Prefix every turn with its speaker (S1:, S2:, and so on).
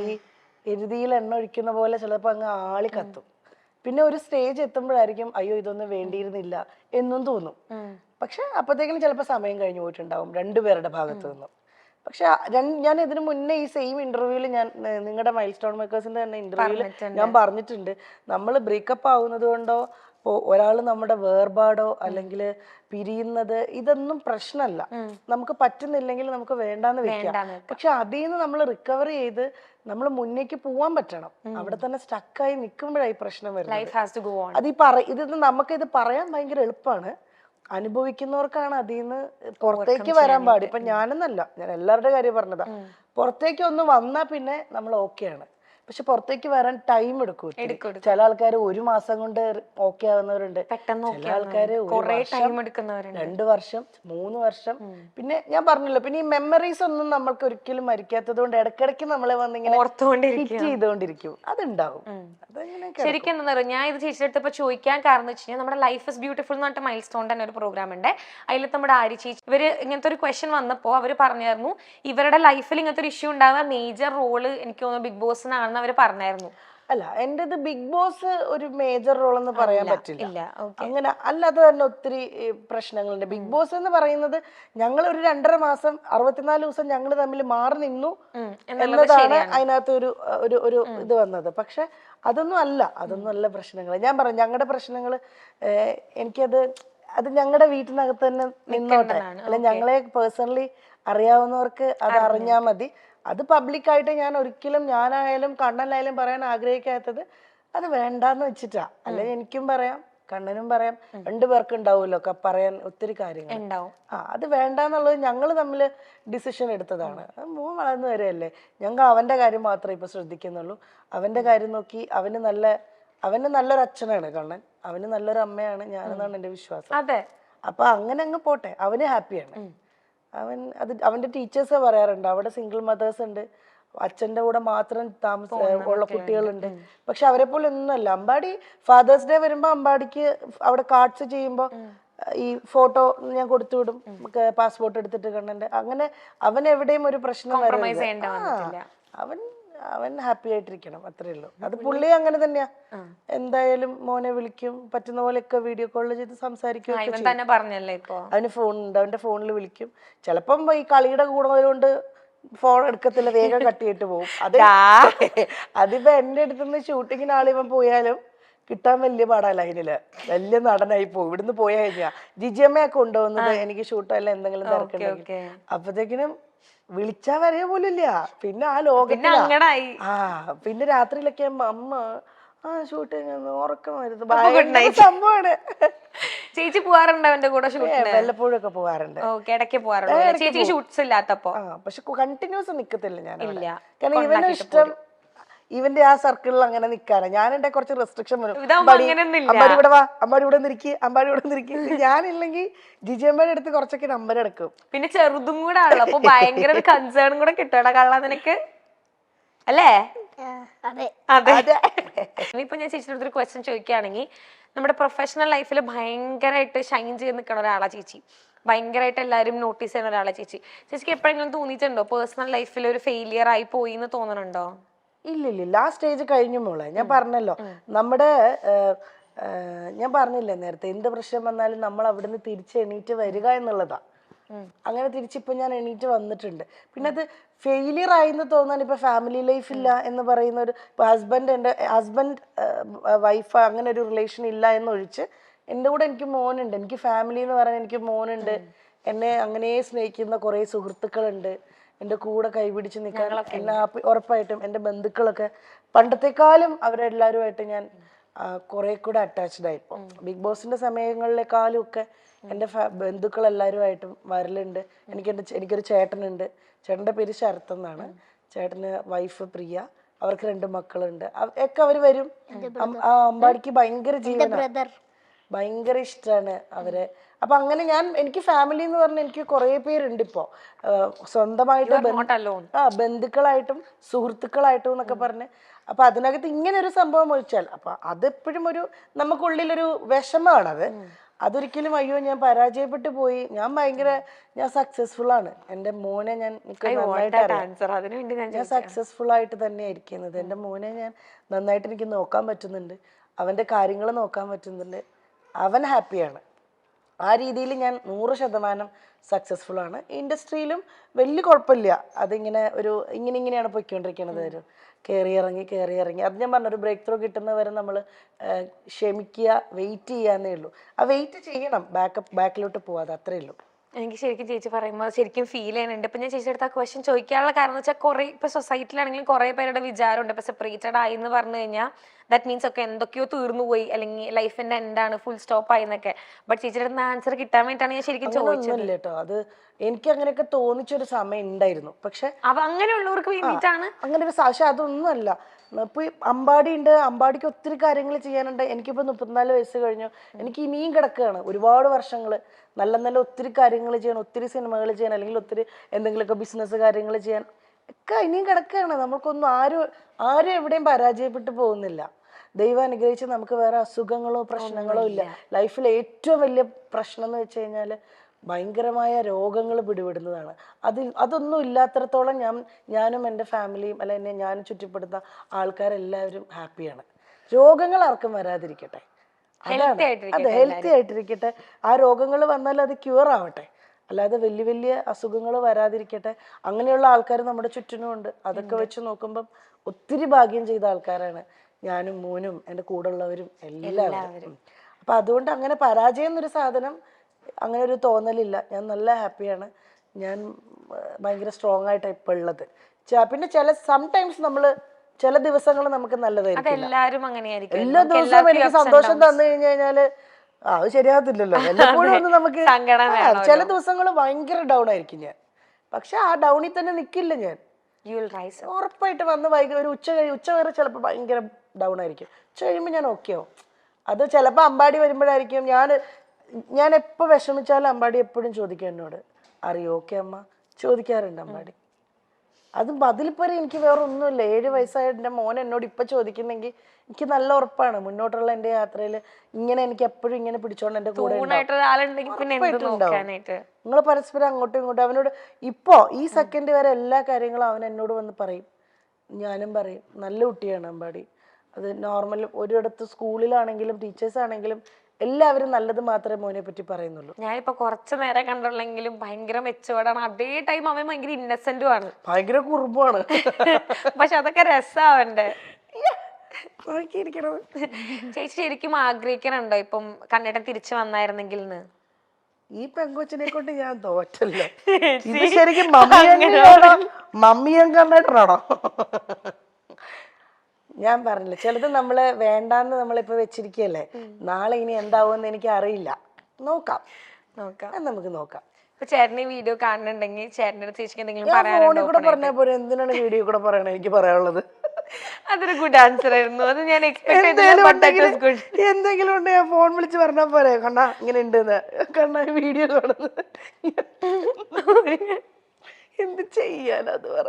S1: ഈ എരുതിയിൽ എണ്ണ ഒഴിക്കുന്ന പോലെ ചിലപ്പോൾ അങ്ങ് ആളി കത്തും. പിന്നെ ഒരു സ്റ്റേജ് എത്തുമ്പോഴായിരിക്കും അയ്യോ ഇതൊന്നും വേണ്ടിയിരുന്നില്ല എന്നും തോന്നും. പക്ഷെ അപ്പത്തേക്കും ചിലപ്പോൾ സമയം കഴിഞ്ഞു പോയിട്ടുണ്ടാവും രണ്ടുപേരുടെ ഭാഗത്തു നിന്നും. പക്ഷെ ഞാൻ ഇതിനു മുന്നേ ഈ സെയിം ഇന്റർവ്യൂവിൽ ഞാൻ നിങ്ങളുടെ മൈൽ സ്റ്റോൺ മേക്കേഴ്സിന്റെ തന്നെ ഇന്റർവ്യൂവിൽ ഞാൻ പറഞ്ഞിട്ടുണ്ട്. നമ്മൾ ബ്രേക്കപ്പ് ആവുന്നത് കൊണ്ടോ ഇപ്പോൾ ഒരാൾ നമ്മുടെ വേർപാടോ അല്ലെങ്കിൽ പിരിയുന്നത് ഇതൊന്നും പ്രശ്നമല്ല. നമുക്ക് പറ്റുന്നില്ലെങ്കിൽ നമുക്ക് വേണ്ടാന്ന് വെക്കാം. പക്ഷെ അതിൽ നിന്ന് നമ്മൾ റിക്കവർ ചെയ്ത് നമ്മൾ മുന്നേക്ക് പോവാൻ പറ്റണം. അവിടെ തന്നെ സ്റ്റക്കായി നിൽക്കുമ്പോഴായി പ്രശ്നം വരുന്നത്. അത് ഈ പറ ഇത് നമുക്ക് ഇത് പറയാൻ ഭയങ്കര എളുപ്പമാണ് അനുഭവിക്കുന്നവർക്കാണ് അതിൽ നിന്ന് പുറത്തേക്ക് വരാൻ പാടില്ല ഇപ്പൊ ഞാനെന്നല്ല ഞാൻ എല്ലാവരുടെ കാര്യം പറഞ്ഞതാ. പുറത്തേക്ക് ഒന്ന് വന്നാ പിന്നെ നമ്മൾ ഓക്കെയാണ് പക്ഷെ പുറത്തേക്ക് വരാൻ ടൈം എടുക്കും ചില ആൾക്കാർ ഒരു മാസം കൊണ്ട് ഓക്കെ ആവുന്നവരുണ്ട്. ചില
S2: ആൾക്കാർ
S1: രണ്ട് വർഷം മൂന്ന് വർഷം. പിന്നെ ഞാൻ പറഞ്ഞല്ലോ പിന്നെ ഈ മെമ്മറീസ് ഒന്നും നമ്മൾക്ക് ഒരിക്കലും മരിക്കാത്തത് കൊണ്ട് ഇടക്കിടക്ക് നമ്മളെ വന്നിങ്ങനെ
S2: ഓർത്തുകൊണ്ടിരിക്കും.
S1: ചെയ്തുകൊണ്ടിരിക്കും. അതുണ്ടാവും.
S2: ശരിക്കും എന്താ പറയുക ഞാൻ ഇത് ചേച്ചിയെടുത്തപ്പോ ചോദിക്കാൻ കാരണം വെച്ച് കഴിഞ്ഞാൽ നമ്മുടെ ലൈഫ് ഇസ് ബ്യൂട്ടിഫുൾ എന്ന് പറഞ്ഞിട്ട് മൈൽ സ്റ്റോൺ തന്നെ ഒരു പ്രോഗ്രാം ഉണ്ട്. അതിൽ നമ്മുടെ ആരി ചേച്ചി ഇവർ ഇങ്ങനത്തെ ഒരു ക്വസ്റ്റ്യൻ വന്നപ്പോൾ അവർ പറഞ്ഞായിരുന്നു ഇവരുടെ ലൈഫിൽ ഇങ്ങനത്തെ ഒരു ഇഷ്യൂ ഉണ്ടാകുന്ന മേജർ റോൾ എനിക്ക് തോന്നുന്നു ബിഗ് ബോസിനാണെന്ന് അവർ പറഞ്ഞായിരുന്നു.
S1: അല്ല എന്റേത് ബിഗ് ബോസ് ഒരു മേജർ റോൾ എന്ന് പറയാൻ പറ്റില്ല. അങ്ങനെ അല്ലാതെ തന്നെ ഒത്തിരി പ്രശ്നങ്ങളുണ്ട്. ബിഗ് ബോസ് എന്ന് പറയുന്നത് ഞങ്ങൾ ഒരു രണ്ടര മാസം അറുപത്തിനാല് ദിവസം ഞങ്ങൾ തമ്മിൽ മാറി നിന്നു എന്നതാണ് അതിനകത്ത് ഒരു ഒരു ഒരു ഇത് വന്നത്. പക്ഷെ അതൊന്നും അല്ല അതൊന്നും അല്ല പ്രശ്നങ്ങൾ ഞാൻ പറഞ്ഞു ഞങ്ങളുടെ പ്രശ്നങ്ങൾ എനിക്കത് അത് ഞങ്ങളുടെ വീട്ടിനകത്ത് തന്നെ നിന്നോട്ടെ. അല്ല ഞങ്ങളെ പേഴ്സണലി അറിയാവുന്നവർക്ക് അത് അറിഞ്ഞാൽ മതി. അത് പബ്ലിക്കായിട്ട് ഞാൻ ഒരിക്കലും ഞാനായാലും കണ്ണനായാലും പറയാൻ ആഗ്രഹിക്കാത്തത് അത് വേണ്ടാന്ന് വെച്ചിട്ടാ. അല്ലെങ്കിൽ എനിക്കും പറയാം കണ്ണനും പറയാം. രണ്ടു പേർക്ക് ഉണ്ടാവുമല്ലോ ഒക്കെ പറയാൻ ഒത്തിരി കാര്യങ്ങൾ.
S2: ഉണ്ടാവും.
S1: ആ അത് വേണ്ടാന്നുള്ളത് ഞങ്ങൾ തമ്മിൽ ഡിസിഷൻ എടുത്തതാണ്. മോൻ വളർന്നു വരെയല്ലേ? ഞങ്ങൾ അവന്റെ കാര്യം മാത്രമേ ഇപ്പൊ ശ്രദ്ധിക്കുന്നുള്ളൂ. അവന്റെ കാര്യം നോക്കി അവന് നല്ല അവന് നല്ലൊരു അച്ഛനാണ് കണ്ണൻ. അവന് നല്ലൊരു അമ്മയാണ് ഞാനെന്നാണ് എന്റെ വിശ്വാസം.
S2: അതെ.
S1: അപ്പൊ അങ്ങനെ അങ്ങ് പോട്ടെ. അവന് ഹാപ്പിയാണ് അവൻ അത് അവന്റെ ടീച്ചേഴ്സ് പറയാറുണ്ട്. അവിടെ സിംഗിൾ മദേഴ്സ് ഉണ്ട്. അച്ഛന്റെ കൂടെ മാത്രം താമസ ഉള്ള കുട്ടികളുണ്ട്. പക്ഷെ അവരെ പോലെ ഒന്നുമല്ല. അമ്പാടി ഫാദേഴ്സ് ഡേ വരുമ്പോൾ അമ്പാടിക്ക് അവിടെ കാർഡ്സ് ചെയ്യുമ്പോൾ ഈ ഫോട്ടോ ഞാൻ കൊടുത്തു വിടും. പാസ്പോർട്ട് എടുത്തിട്ട് കണ്ണന്റെ അങ്ങനെ അവൻ എവിടെയും ഒരു പ്രശ്നം. അവൻ അവൻ ഹാപ്പി ആയിട്ടിരിക്കണം അത്രേ ഉള്ളൂ. അത് പുള്ളി അങ്ങനെ തന്നെയാ. എന്തായാലും മോനെ വിളിക്കും പറ്റുന്ന പോലെയൊക്കെ വീഡിയോ കോൾ ചെയ്ത് സംസാരിക്കും
S2: തന്നെ പറഞ്ഞല്ലേ ഇപ്പൊ?
S1: അവന് ഫോൺ ഉണ്ട് അവന്റെ ഫോണിൽ വിളിക്കും. ചിലപ്പം ഈ കളിയുടെ കൂടുന്നത് കൊണ്ട് ഫോൺ എടുക്കത്തില്ല വേഗം കട്ടിയിട്ട് പോകും അത് അതിപ്പോ എന്റെ അടുത്തുനിന്ന് ഷൂട്ടിങ്ങിന് ആളിവൻ പോയാലും കിട്ടാൻ വലിയ പാടാ ലൈനിൽ വലിയ നടനായി പോകും ഇവിടുന്ന് പോയാ കഴിഞ്ഞാ ജിജിയമ്മയൊക്കെ കൊണ്ടുപോകുന്നത് എനിക്ക് ഷൂട്ടോ അല്ല എന്തെങ്കിലും തിരക്കുണ്ടെങ്കിൽ. അപ്പത്തേക്കിനും വിളിച്ചാ വരെ പോലും ഇല്ല പിന്നെ ആ
S2: അങ്ങടായി.
S1: ആ പിന്നെ രാത്രിയിലൊക്കെ അമ്മ ആ ഷൂട്ടിങ് ഉറക്കം വരുന്നത് ഭയങ്കര. സംഭവമാണ്
S2: ചേച്ചി പോവാറുണ്ട് അവന്റെ കൂടെ ഷൂട്ടിന്?
S1: വല്ലപ്പോഴും ഒക്കെ
S2: പോവാറുണ്ട് ഇടയ്ക്ക് പോവാറുണ്ട് ചേച്ചിക്ക് ഷൂട്ട്സ് ഇല്ലാത്തപ്പോ?
S1: ആ പക്ഷെ കണ്ടിന്യൂസ് നിക്കത്തില്ല ഞാൻ.
S2: ഇല്ല.
S1: കാരണം ഇവനും ഇഷ്ടം ഇവന്റെ ആ സർക്കിളിൽ അങ്ങനെ നിക്കാനാ. ഞാൻ എന്റെ കുറച്ച് റെസ്ട്രിക്ഷൻ വരും. അമ്പാടി ഇവിടെ വാ. അമ്പാടി ഇവിടെ നിൽക്കി അമ്പാടി ഇവിടെ നിൽക്കി ഞാനില്ലെങ്കിൽ ജിജി അമ്മയുടെ അടുത്ത് കുറച്ചൊക്കെ നമ്പർ എടുക്കും.
S2: പിന്നെ ചെറുതും കൂടെ ആണല്ലോ. അപ്പൊ ഭയങ്കര ഒരു കൺസേൺ കൂടെ കിട്ടണ കള്ള നിനക്ക്. അല്ലേ?
S3: അതെ.
S2: അതെ. ഇനിയിപ്പോ ഞാൻ ചേച്ചിയുടെ അടുത്തൊരു ക്വസ്റ്റ്യൻ ചോദിക്കുകയാണെങ്കിൽ നമ്മുടെ പ്രൊഫഷണൽ ലൈഫിൽ ഭയങ്കരമായിട്ട് ഷൈൻ ചെയ്ത് നിൽക്കുന്ന ഒരാളാ ചേച്ചി. ഭയങ്കരമായിട്ട് എല്ലാവരും നോട്ടീസ് ചെയ്യുന്ന ഒരാളാ ചേച്ചി. ചേച്ചിക്ക് എപ്പോഴെങ്കിലും തോന്നിയിട്ടുണ്ടോ? പേഴ്സണൽ ലൈഫിൽ ഒരു ഫെയിലിയർ ആയി പോയി എന്ന് തോന്നണുണ്ടോ?
S1: ഇല്ല ഇല്ല ഇല്ല ആ സ്റ്റേജ് കഴിഞ്ഞു മോളെ. ഞാൻ പറഞ്ഞല്ലോ നമ്മുടെ ഞാൻ പറഞ്ഞില്ലേ നേരത്തെ എന്ത് പ്രശ്നം വന്നാലും നമ്മൾ അവിടുന്ന് തിരിച്ച് എണീറ്റ് വരിക എന്നുള്ളതാ. അങ്ങനെ തിരിച്ചിപ്പോ ഞാൻ എണീറ്റ് വന്നിട്ടുണ്ട്. പിന്നെ അത് ഫെയിലിയർ ആയിന്ന് തോന്നാൻ ഇപ്പൊ ഫാമിലി ലൈഫ് ഇല്ല എന്ന് പറയുന്ന ഒരു ഇപ്പൊ ഹസ്ബൻഡ് എന്റെ ഹസ്ബൻഡ് വൈഫ് അങ്ങനെ ഒരു റിലേഷൻ ഇല്ല എന്നൊഴിച്ച് എന്റെ കൂടെ എനിക്ക് മോനുണ്ട്. എനിക്ക് ഫാമിലി എന്ന് പറയാൻ എനിക്ക് മോനുണ്ട്. എന്നെ അങ്ങനെ സ്നേഹിക്കുന്ന കുറേ സുഹൃത്തുക്കളുണ്ട്. എന്റെ കൂടെ കൈപിടിച്ച് നിൽക്കാൻ ഹാപ്പി ഉറപ്പായിട്ടും എന്റെ ബന്ധുക്കളൊക്കെ പണ്ടത്തെക്കാളും അവരെല്ലാവരുമായിട്ട് ഞാൻ കുറെ കൂടെ അറ്റാച്ച്ഡ് ആയിപ്പോ ബിഗ് ബോസിന്റെ സമയങ്ങളിലെക്കാളും ഒക്കെ എന്റെ ബന്ധുക്കൾ എല്ലാവരുമായിട്ടും വരലുണ്ട്. എനിക്ക് എന്റെ ചെ- എനിക്കൊരു ചേട്ടനുണ്ട്. ചേട്ടന്റെ പേര് ശരത് എന്നാണ്. ചേട്ടന് വൈഫ് പ്രിയ. അവർക്ക് രണ്ട് മക്കളുണ്ട്. ഒക്കെ അവർ വരും. അമ്പാടിക്ക് ഭയങ്കര ജീവനാണ് ഭയങ്കര ഇഷ്ടമാണ് അവരെ. അപ്പൊ അങ്ങനെ ഞാൻ എനിക്ക് ഫാമിലി എന്ന് പറഞ്ഞാൽ എനിക്ക് കുറേ പേരുണ്ട് ഇപ്പോ. സ്വന്തമായിട്ട് ആ ബന്ധുക്കളായിട്ടും സുഹൃത്തുക്കളായിട്ടും എന്നൊക്കെ പറഞ്ഞ്. അപ്പൊ അതിനകത്ത് ഇങ്ങനെ ഒരു സംഭവം ഒഴിച്ചാൽ അപ്പൊ അതെപ്പോഴും ഒരു നമുക്കുള്ളിലൊരു വിഷമാണത് അതൊരിക്കലും അയ്യോ ഞാൻ പരാജയപ്പെട്ടു പോയി. ഞാൻ ഭയങ്കര ഞാൻ സക്സസ്ഫുൾ ആണ്. എന്റെ മോനെ ഞാൻ
S2: ഞാൻ
S1: സക്സസ്ഫുൾ ആയിട്ട് തന്നെ ഇരിക്കുന്നത്. എന്റെ മോനെ ഞാൻ നന്നായിട്ട് എനിക്ക് നോക്കാൻ പറ്റുന്നുണ്ട്. അവന്റെ കാര്യങ്ങൾ നോക്കാൻ പറ്റുന്നുണ്ട്. അവൻ ഹാപ്പിയാണ്. ആ രീതിയിൽ ഞാൻ നൂറ് ശതമാനം സക്സസ്ഫുൾ ആണ്. ഇൻഡസ്ട്രിയിലും വലിയ കുഴപ്പമില്ല. അതിങ്ങനെ ഒരു ഇങ്ങനെ ഇങ്ങനെയാണ് പൊയ്ക്കൊണ്ടിരിക്കുന്നത് ഒരു കയറി ഇറങ്ങി കയറി ഇറങ്ങി. അത് ഞാൻ പറഞ്ഞു ഒരു ബ്രേക്ക് ത്രൂ കിട്ടുന്നവരെ നമ്മൾ ക്ഷമിക്കുക വെയിറ്റ് ചെയ്യാന്നേ ഉള്ളൂ. ആ വെയിറ്റ് ചെയ്യണം. ബാക്കപ്പ് ബാക്കിലോട്ട് പോവാതെ അത്രേ ഉള്ളൂ.
S2: എനിക്ക് ശരിക്കും ചേച്ചി പറയുമ്പോൾ ശരിക്കും ഫീൽ ചെയ്യുന്നുണ്ട്. ഇപ്പൊ ഞാൻ ചേച്ചിയുടെ അടുത്ത് ആ ക്വസ്റ്റ്യൻ ചോദിക്കാനുള്ള കാരണം വെച്ചാൽ കുറെ ഇപ്പൊ സൊസൈറ്റിയിലാണെങ്കിലും കുറെ പേരുടെ വിചാരമുണ്ട്. ഇപ്പൊ സെപ്പറേറ്റഡ് ആയി എന്ന് പറഞ്ഞു കഴിഞ്ഞാൽ ദാറ്റ് മീൻസ് ഒക്കെ എന്തൊക്കെയോ തീർന്നു പോയി. അല്ലെങ്കിൽ ലൈഫിന്റെ എന്താണ് ഫുൾ സ്റ്റോപ്പ് ആയി എന്നൊക്കെ. ബട്ട് ചേച്ചിയുടെ അടുത്ത് ആൻസർ കിട്ടാൻ വേണ്ടിയിട്ടാണ് ഞാൻ ശരിക്കും ചോദിച്ചത്.
S1: കേട്ടോ. അത് എനിക്ക് അങ്ങനെയൊക്കെ തോന്നിച്ചൊരു സമയം ഉണ്ടായിരുന്നു. പക്ഷെ
S2: അങ്ങനെയുള്ളവർക്ക് വേണ്ടിയിട്ടാണ്?
S1: അങ്ങനെ ഒരു പക്ഷെ അതൊന്നുമല്ല. ഇപ്പൊ ഈ അമ്പാടി ഉണ്ട് അമ്പാടിക്ക് ഒത്തിരി കാര്യങ്ങൾ ചെയ്യാനുണ്ട്. എനിക്കിപ്പോൾ മുപ്പത്തിനാല് വയസ്സ് കഴിഞ്ഞു. എനിക്ക് ഇനിയും കിടക്കുകയാണ്. ഒരുപാട് വർഷങ്ങൾ നല്ല നല്ല ഒത്തിരി കാര്യങ്ങൾ ചെയ്യാൻ ഒത്തിരി സിനിമകൾ ചെയ്യാൻ അല്ലെങ്കിൽ ഒത്തിരി എന്തെങ്കിലുമൊക്കെ ബിസിനസ് കാര്യങ്ങൾ ചെയ്യാൻ ഒക്കെ ഇനിയും കിടക്കുകയാണ്. നമുക്കൊന്നും ആരും ആരും എവിടെയും പരാജയപ്പെട്ടു പോകുന്നില്ല. ദൈവം അനുഗ്രഹിച്ച് നമുക്ക് വേറെ അസുഖങ്ങളോ പ്രശ്നങ്ങളോ ഇല്ല. ലൈഫിൽ ഏറ്റവും വലിയ പ്രശ്നം എന്ന് വെച്ച് കഴിഞ്ഞാൽ ഭയങ്കരമായ രോഗങ്ങൾ പിടിപെടുന്നതാണ്. അത് അതൊന്നും ഇല്ലാത്തിടത്തോളം ഞാൻ ഞാനും എന്റെ ഫാമിലിയും അല്ല എന്നെ ഞാൻ ചുറ്റിപ്പെടുന്ന ആൾക്കാരെല്ലാവരും ഹാപ്പിയാണ്. രോഗങ്ങൾ ആർക്കും വരാതിരിക്കട്ടെ. അതാണ്. അതെ ഹെൽത്തി ആയിട്ടിരിക്കട്ടെ. ആ രോഗങ്ങൾ വന്നാൽ അത് ക്യൂർ ആവട്ടെ. അല്ലാതെ വലിയ വലിയ അസുഖങ്ങൾ വരാതിരിക്കട്ടെ. അങ്ങനെയുള്ള ആൾക്കാർ നമ്മുടെ ചുറ്റിനുമുണ്ട്. അതൊക്കെ വെച്ച് നോക്കുമ്പം ഒത്തിരി ഭാഗ്യം ചെയ്ത ആൾക്കാരാണ് ഞാനും മോനും എന്റെ കൂടെ ഉള്ളവരും എല്ലാവരും. അപ്പൊ അതുകൊണ്ട് അങ്ങനെ പരാജയം എന്നൊരു സാധനം അങ്ങനെ ഒരു തോന്നലില്ല. ഞാൻ നല്ല ഹാപ്പിയാണ്. ഞാൻ ഭയങ്കര സ്ട്രോങ് ആയിട്ടാണ് ഇപ്പൊ ഉള്ളത് പിന്നെ ചില സംടൈംസ് നമ്മൾ ചില ദിവസങ്ങൾ നമുക്ക് നല്ലതായിരിക്കും എല്ലാ ദിവസവും എനിക്ക് സന്തോഷം തന്നു കഴിഞ്ഞു കഴിഞ്ഞാൽ അത് ശരിയാകത്തില്ലല്ലോ. എല്ലപ്പോഴും ഒന്ന് നമുക്ക് ചില ദിവസങ്ങൾ ഭയങ്കര ഡൗൺ ആയിരിക്കും ഞാൻ. പക്ഷെ ആ ഡൗണിൽ തന്നെ നിൽക്കില്ല ഞാൻ. ഉറപ്പായിട്ട് വന്ന് വൈകി ഒരു ഉച്ച കഴി ഉച്ച വരെ ചിലപ്പോൾ ഭയങ്കര ഡൗൺ ആയിരിക്കും. ഉച്ച കഴിയുമ്പോൾ ഞാൻ ഓക്കെ ആവും. അത് ചിലപ്പോൾ അമ്പാടി വരുമ്പോഴായിരിക്കും. ഞാൻ ഞാൻ എപ്പോൾ വിഷമിച്ചാലും അമ്പാടി എപ്പോഴും ചോദിക്കും എന്നോട്. അറിയോ ഓക്കെ അമ്മ? ചോദിക്കാറുണ്ട് അമ്പാടി. അതും അതിലിപ്പോരെ എനിക്ക് വേറെ ഒന്നുമില്ല ഏഴ് വയസ്സായ എന്റെ മോൻ എന്നോട് ഇപ്പം ചോദിക്കുന്നെങ്കിൽ എനിക്ക് നല്ല ഉറപ്പാണ്. മുന്നോട്ടുള്ള എന്റെ യാത്രയിൽ ഇങ്ങനെ എനിക്ക് എപ്പോഴും ഇങ്ങനെ പിടിച്ചോണ്ട് എന്റെ കൂടെ നിങ്ങൾ പരസ്പരം അങ്ങോട്ടും ഇങ്ങോട്ടും അവനോട് ഇപ്പോ ഈ സെക്കൻഡ് വരെ എല്ലാ കാര്യങ്ങളും അവൻ എന്നോട് വന്ന് പറയും. ഞാനും പറയും നല്ല കുട്ടിയാണ് അമ്പാടി. അത് നോർമൽ ഒരിടത്ത് സ്കൂളിലാണെങ്കിലും ടീച്ചേഴ്സ് ആണെങ്കിലും എല്ലാവരും നല്ലത് മാത്രമേ മോനെ പറ്റി പറയുന്നുള്ളൂ.
S2: ഞാനിപ്പോ കുറച്ചു നേരം കണ്ടുള്ളെങ്കിലും ഭയങ്കര മെച്ചുവേർഡാണ് അതേ ടൈം അവൻ ഭയങ്കര ഇന്നസെന്റും ആണ്.
S1: ഭയങ്കര കുറുമ്പാണ്.
S2: പക്ഷെ അതൊക്കെ രസാവണ്ടേ ചേച്ചി ശരിക്കും ആഗ്രഹിക്കണുണ്ടോ? ഇപ്പം കണ്ണേട്ടൻ തിരിച്ചു വന്നായിരുന്നെങ്കിൽ
S1: ഈ പെങ്കൊച്ചിനെ കൊണ്ട് ഞാൻ തോറ്റല്ലേ. ശരിക്കും മമ്മിയാണോ മമ്മിയം കണ്ടിട്ടാണോ ഞാൻ പറഞ്ഞില്ല ചിലത് നമ്മൾ വേണ്ടാന്ന് നമ്മളിപ്പോ വെച്ചിരിക്കല്ലേ നാളെ ഇനി എന്താവുമെന്ന് എനിക്ക് അറിയില്ല നോക്കാം.
S2: നോക്കാം.
S1: അത് നമുക്ക് നോക്കാം.
S2: ഇപ്പൊ ചേട്ടന് വീഡിയോ കാണുന്നുണ്ടെങ്കിൽ ചേട്ടന്റെ അടുത്ത് ചേച്ചിക്ക് എന്തെങ്കിലും
S1: ഞാൻ ഫോണിൽ കൂടെ പറഞ്ഞാൽ പോലും എന്തിനാണ് വീഡിയോ കൂടെ പറയണത് എനിക്ക് പറയാനുള്ളത്?
S2: അതൊരു ഗുഡ് ആൻസർ ആയിരുന്നു. അത് ഞാൻ
S1: എന്തെങ്കിലും ഉണ്ടെങ്കിൽ ഞാൻ ഫോൺ വിളിച്ച് പറഞ്ഞാൽ പോരെ. കണ്ണാ ഇങ്ങനെ ഉണ്ട് കണ്ണാ വീഡിയോ കാണുന്നത്. എന്ത് ചെയ്യാനത് പറ.